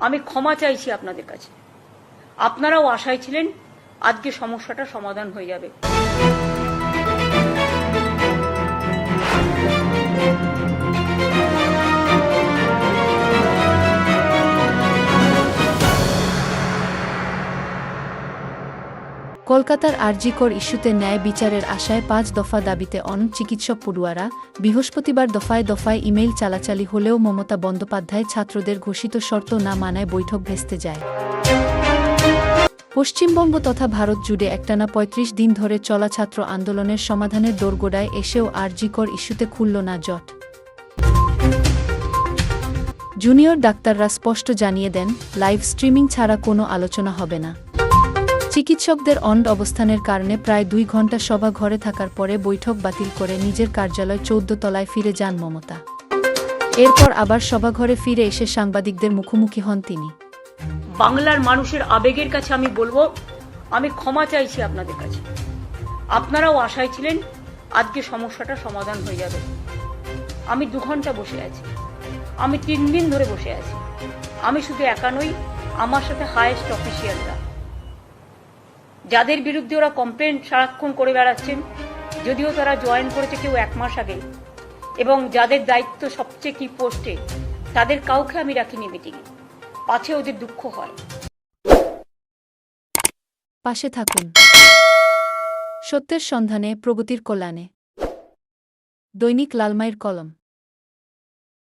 আমি ক্ষমা চাইছি আপনাদের কাছে। আপনারাও আশায় ছিলেন আজকে সমস্যাটা সমাধান হয়ে যাবে। কলকাতার আরজিকর ইস্যুতে ন্যায় বিচারের আশায় পাঁচ দফা দাবিতে অন চিকিৎসক পড়ুয়ারা বৃহস্পতিবার দফায় দফায় ইমেইল চালাচালি হলেও মমতা বন্দ্যোপাধ্যায় ছাত্রদের ঘোষিত শর্ত না মানায় বৈঠক ভেস্তে যায়। পশ্চিমবঙ্গ তথা ভারত জুড়ে একটানা ৩৫ দিন ধরে চলা ছাত্র আন্দোলনের সমাধানের দোরগোড়ায় এসেও আরজিকর ইস্যুতে খুলল না জট। জুনিয়র ডাক্তাররা স্পষ্ট জানিয়ে দেন, লাইভ স্ট্রিমিং ছাড়া কোনো আলোচনা হবে না। চিকিৎসকদের অন্ড অবস্থানের কারণে প্রায় দুই ঘণ্টা সভা ঘরে থাকার পরে বৈঠক বাতিল করে নিজের কার্যালয় চৌদ্দ তলায় ফিরে যান মমতা। এরপর আবার সভাঘরে ফিরে এসে সাংবাদিকদের মুখোমুখি হন তিনি। বাংলার মানুষের আবেগের কাছে আমি বলব, আমি ক্ষমা চাইছি আপনাদের কাছে। আপনারাও আশায় ছিলেন আজকে সমস্যাটা সমাধান হয়ে যাবে। আমি দু ঘণ্টা বসে আছি। আমি তিন দিন ধরে বসে আছি। আমি শুধু একা নই, আমার সাথে হায়েস্ট অফিসিয়ালরা যাদের বিরুদ্ধে ওরা কমপ্লেন সারাক্ষণ করে বেড়াচ্ছেন, যদিও তারা জয়েন করেছে কেউ এক মাস আগে, এবং যাদের দায়িত্ব সবচেয়ে কি পোস্টে তাদের কাউকে আমি রাখিনি মিটিংয়ে পাছে ওদের দুঃখ হয়। পাশে থাকুন। সত্যের সন্ধানে প্রগতির কল্যাণে। দৈনিক লালমাইয়ের কলম।